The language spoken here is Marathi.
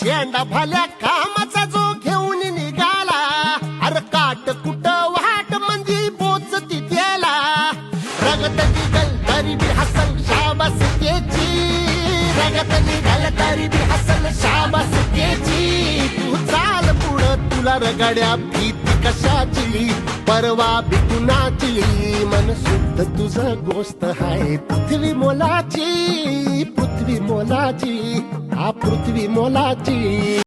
शेंडा झेंडा भल्या कामाचा जो घेऊन निघाला. अरे काट कुट वाट म्हणजे बोच तिथेला. रगत निघल तरी बी हसल शाबास त्याची. रगत निघल तरी बी हसल शाबास त्याची. तू चाल पुढं तुला रगड्या भीती कशाची? परवा बिकुनाची मन शुद्ध तुझं गोष्ट हाय पृथ्वी मोलाची पृथ्वी मोलाची. हा पृथ्वी मोलाची